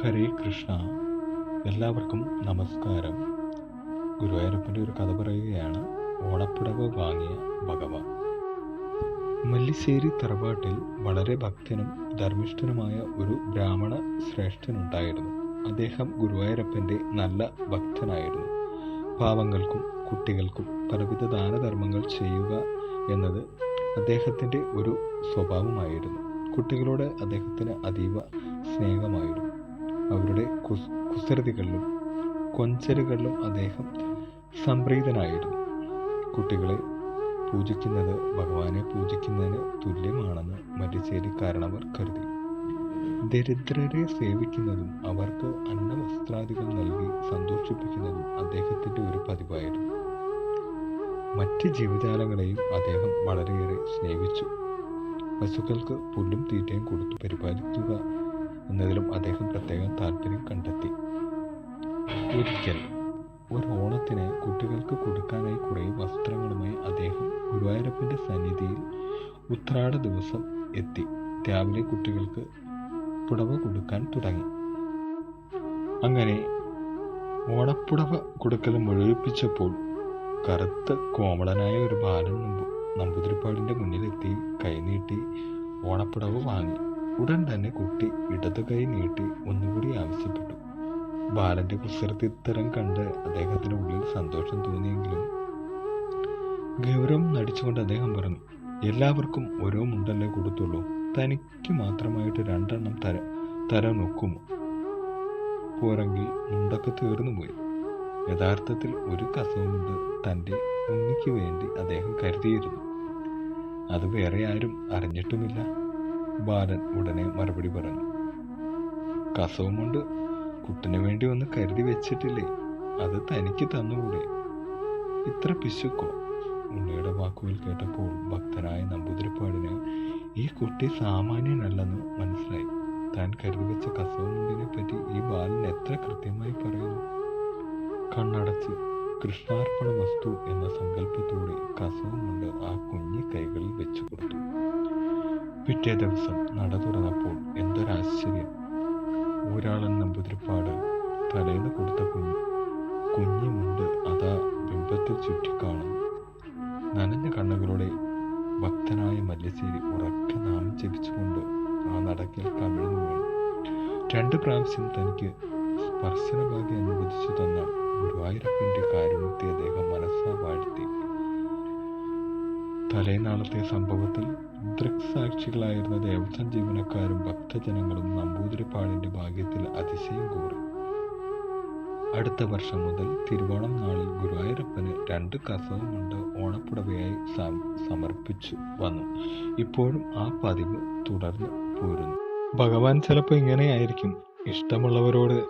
ഹരേ കൃഷ്ണ. എല്ലാവർക്കും നമസ്കാരം. ഗുരുവായൂരപ്പന്റെ ഒരു കഥ പറയുകയാണ്. ഓണപ്പുടവ വാങ്ങിയ ഭഗവാൻ മല്ലിശ്ശേരി തറവാട്ടിൽ വളരെ ഭക്തനും ധർമ്മിഷ്ഠനുമായ ഒരു ബ്രാഹ്മണ ശ്രേഷ്ഠനുണ്ടായിരുന്നു. അദ്ദേഹം ഗുരുവായൂരപ്പന്റെ നല്ല ഭക്തനായിരുന്നു. പാവങ്ങൾക്കും കുട്ടികൾക്കും പലവിധ ദാനധർമ്മങ്ങൾ ചെയ്യുക എന്നത് അദ്ദേഹത്തിന്റെ ഒരു സ്വഭാവമായിരുന്നു. കുട്ടികളോട് അദ്ദേഹത്തിന് അതീവ സ്നേഹമായിരുന്നു. അവരുടെ കുസ് കുസൃതികളിലും കൊഞ്ചലുകളിലും അദ്ദേഹം സംപ്രീതനായിരുന്നു. കുട്ടികളെ പൂജിക്കുന്നത് ഭഗവാനെ പൂജിക്കുന്നതിന് തുല്യമാണെന്ന് മല്ലിശ്ശേരിക്കാരണവർ കരുതി. ദരിദ്രരെ സേവിക്കുന്നതും അവർക്ക് അന്നവസ്ത്രാദികൾ നൽകി സന്തോഷിപ്പിക്കുന്നതും അദ്ദേഹത്തിന്റെ ഒരു പതിവായിരുന്നു. മറ്റ് ജീവജാലങ്ങളെയും അദ്ദേഹം വളരെയേറെ സ്നേഹിച്ചു. പശുക്കൾക്ക് പുല്ലും തീറ്റയും കൊടുത്തു അദ്ദേഹം പ്രത്യേകം താല്പര്യം കണ്ടെത്തി. ഒരിക്കൽ ഒരു ഓണത്തിന് കുട്ടികൾക്ക് കൊടുക്കാനായി കുറേ വസ്ത്രങ്ങളുമായി അദ്ദേഹം ഗുരുവായൂരപ്പന്റെ സന്നിധിയിൽ ഉത്രാട ദിവസം എത്തി. രാവിലെ കുട്ടികൾക്ക് പുടവ കൊടുക്കാൻ തുടങ്ങി. അങ്ങനെ ഓണപ്പുടവ കൊടുക്കൽ മുഴുവിപ്പിച്ചപ്പോൾ കറുത്ത കോമളനായ ഒരു ബാലൻ നമ്പു നമ്പൂതിരിപ്പാടിന്റെ മുന്നിലെത്തി കൈനീട്ടി ഓണപ്പുടവ വാങ്ങി. ഉടൻ തന്നെ കുട്ടി ഇടതു കൈ നീട്ടി ഒന്നുകൂടി ആവശ്യപ്പെട്ടു. ബാലന്റെ കുസൃതിത്തരം കണ്ട് അദ്ദേഹത്തിന് ഉള്ളിൽ സന്തോഷം തോന്നിയെങ്കിലും ഗൗരവം നടിച്ചുകൊണ്ട് അദ്ദേഹം പറഞ്ഞു എല്ലാവർക്കും ഓരോ മുണ്ടല്ലേ കൊടുത്തുള്ളൂ. തനിക്ക് മാത്രമായിട്ട് രണ്ടെണ്ണം തര തരാൻ നോക്കുമോ പോരെങ്കിൽ മുണ്ടൊക്കെ തീർന്നു പോയി. യഥാർത്ഥത്തിൽ ഒരു കസവുമുണ്ട് തന്റെ ഉണ്ണിക്ക് വേണ്ടി അദ്ദേഹം കരുതിയിരുന്നു. അത് വേറെ ആരും അറിഞ്ഞിട്ടുമില്ല. ബാലൻ ഉടനെ മറുപടി പറഞ്ഞു. കസവും കൊണ്ട് കുട്ടിന് വേണ്ടി ഒന്ന് കരുതി വെച്ചിട്ടില്ലേ? അത് തനിക്ക് തന്നുകൂടെ? ഇത്ര പിശുക്കോ? ഉണ്ണിയുടെ വാക്കുകൾ കേട്ടപ്പോൾ ഭക്തനായ നമ്പൂതിരിപ്പാടിന് ഈ കുട്ടി സാമാന്യനല്ലെന്ന് മനസ്സിലായി. താൻ കരുതി വെച്ച കസവും പറ്റി ഈ ബാലൻ എത്ര കൃത്യമായി പറയുന്നു? കണ്ണടച്ച് കൃഷ്ണാർപ്പണ വസ്തു എന്ന സങ്കല്പത്തോടെ കസവും കൊണ്ട് ആ കുഞ്ഞി കൈകളിൽ വെച്ചു കൊടുത്തു. പിറ്റേ ദിവസം നട തുറന്നപ്പോൾ എന്തൊരാശ്ചര്യം. ഒരാളൻ നമ്പൂതിരിപ്പാട് തലേന്ന് കൊടുത്ത കുഞ്ഞു കുഞ്ഞുമുണ്ട് അതാ ബിംബത്തിൽ ചുറ്റിക്കാണുന്നു. നനഞ്ഞ കണ്ണുകളോടെ ഭക്തനായ മല്ലശ്ശേരി ഉറക്കെ നാമം ജപിച്ചുകൊണ്ട് ആ നടക്കിൽ കമിഴ്ന്നു വീണു രണ്ട് പ്രാവശ്യം തനിക്ക് സ്പർശന ഭാഗ്യം അനുവദിച്ചു തന്ന ഗുരുവായൂരപ്പന്റെ കാരുണ്യത്തെ അദ്ദേഹം മനസ്സാ വാഴ്ത്തി. തലേനാളത്തെ സംഭവത്തിൽ ദൃക്സാക്ഷികളായിരുന്ന ദേവസ്വം ജീവനക്കാരും ഭക്തജനങ്ങളും നമ്പൂതിരിപ്പാടിന്റെ ഭാഗ്യത്തിൽ അതിശയം കൂറി. അടുത്ത വർഷം മുതൽ തിരുവോണം നാളിൽ ഗുരുവായൂരപ്പന് രണ്ട് കസവും കൊണ്ട് ഓണപ്പുടവയായി സമർപ്പിച്ചു വന്നു. ഇപ്പോഴും ആ പതിവ് തുടർന്ന് പോരുന്നു. ഭഗവാൻ ചിലപ്പോൾ ഇങ്ങനെയായിരിക്കും. ഇഷ്ടമുള്ളവരോട്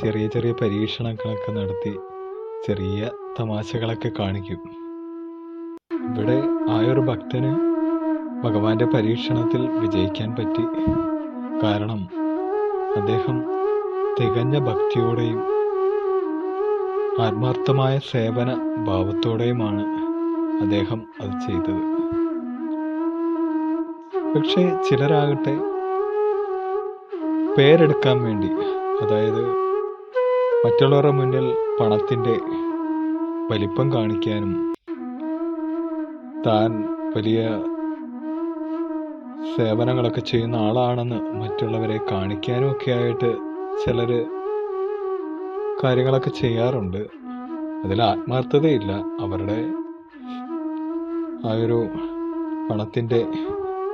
ചെറിയ ചെറിയ പരീക്ഷണങ്ങളൊക്കെ നടത്തി ചെറിയ തമാശകളൊക്കെ കാണിക്കും. ഇവിടെ ആയൊരു ഭക്തന് ഭഗവാന്റെ പരീക്ഷണത്തിൽ വിജയിക്കാൻ പറ്റി. കാരണം അദ്ദേഹം തികഞ്ഞ ഭക്തിയോടെയും ആത്മാർത്ഥമായ സേവന ഭാവത്തോടെയുമാണ് അദ്ദേഹം അത് ചെയ്തത്. പക്ഷേ ചിലരാകട്ടെ പേരെടുക്കാൻ വേണ്ടി അതായത് മറ്റുള്ളവരുടെ മുന്നിൽ പണത്തിന്റെ വലിപ്പം കാണിക്കാനും താൻ വലിയ സേവനങ്ങളൊക്കെ ചെയ്യുന്ന ആളാണെന്ന് മറ്റുള്ളവരെ കാണിക്കാനും ഒക്കെ ആയിട്ട് ചിലർ കാര്യങ്ങളൊക്കെ ചെയ്യാറുണ്ട്. അതിൽ ആത്മാർത്ഥതയില്ല. അവരുടെ ആ ഒരു പണത്തിന്റെ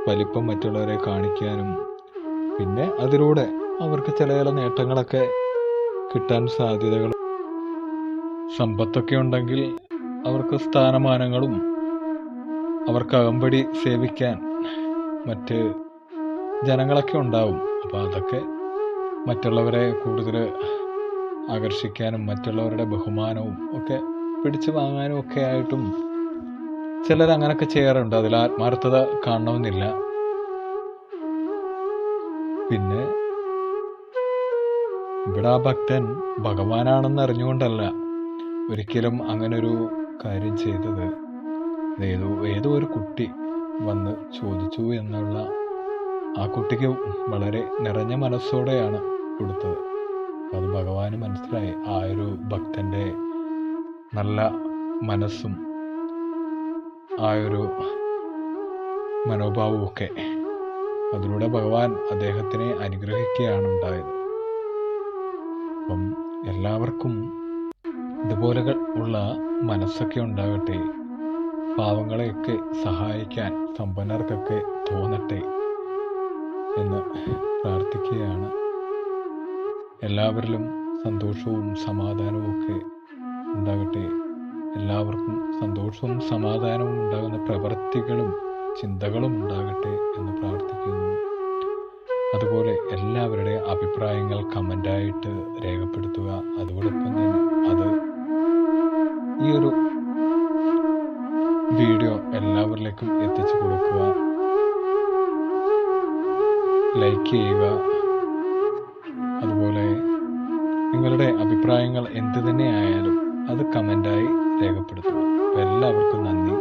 വലിപ്പം മറ്റുള്ളവരെ കാണിക്കാനും പിന്നെ അതിലൂടെ അവർക്ക് ചില ചില നേട്ടങ്ങളൊക്കെ കിട്ടാൻ സാധ്യതകൾ സമ്പത്തൊക്കെ ഉണ്ടെങ്കിൽ അവർക്ക് സ്ഥാനമാനങ്ങളും അവർക്ക് അകമ്പടി സേവിക്കാൻ മറ്റ് ജനങ്ങളൊക്കെ ഉണ്ടാവും. അപ്പോൾ അതൊക്കെ മറ്റുള്ളവരെ കൂടുതൽ ആകർഷിക്കാനും മറ്റുള്ളവരുടെ ബഹുമാനവും ഒക്കെ പിടിച്ചു വാങ്ങാനും ഒക്കെ ആയിട്ടും ചിലർ അങ്ങനെയൊക്കെ ചെയ്യാറുണ്ട്. അതിൽ ആത്മാർത്ഥത കാണണമെന്നില്ല. പിന്നെ ഇവിടെ ആ ഭക്തൻ ഭഗവാനാണെന്ന് അറിഞ്ഞുകൊണ്ടല്ല ഒരിക്കലും അങ്ങനൊരു കാര്യം ചെയ്തത്. ഏതോ ഏതോ ഒരു കുട്ടി വന്ന് ചോദിച്ചു എന്നുള്ള ആ കുട്ടിക്ക് വളരെ നിറഞ്ഞ മനസ്സോടെയാണ് കൊടുത്തത്. അത് ഭഗവാന് മനസ്സിലായി. ആ ഒരു ഭക്തന്റെ നല്ല മനസ്സും ആ ഒരു മനോഭാവവും ഒക്കെ അതിലൂടെ ഭഗവാൻ അദ്ദേഹത്തിനെ അനുഗ്രഹിക്കുകയാണ് ഉണ്ടായത് അപ്പം എല്ലാവർക്കും ഇതുപോലെ ഉള്ള മനസ്സൊക്കെ ഉണ്ടാകട്ടെ. പാവങ്ങളെയൊക്കെ സഹായിക്കാൻ സമ്പന്നർക്കൊക്കെ തോന്നട്ടെ എന്ന് പ്രാർത്ഥിക്കുകയാണ്. എല്ലാവരിലും സന്തോഷവും സമാധാനവും ഒക്കെ ഉണ്ടാകട്ടെ. എല്ലാവർക്കും സന്തോഷവും സമാധാനവും ഉണ്ടാകുന്ന പ്രവൃത്തികളും ചിന്തകളും ഉണ്ടാകട്ടെ എന്ന് പ്രാർത്ഥിക്കുന്നു. അതുപോലെ എല്ലാവരുടെ അഭിപ്രായങ്ങൾ കമന്റായിട്ട് രേഖപ്പെടുത്തുക. അതോടൊപ്പം തന്നെ അത് ഈ ഒരു വീഡിയോ എല്ലാവരിലേക്കും എത്തിച്ചു കൊടുക്കുക. ലൈക്ക് ചെയ്യുക. അതുപോലെ നിങ്ങളുടെ അഭിപ്രായങ്ങൾ എന്ത് തന്നെ ആയാലും അത് കമന്റായി രേഖപ്പെടുത്തുക എല്ലാവർക്കും നന്ദി.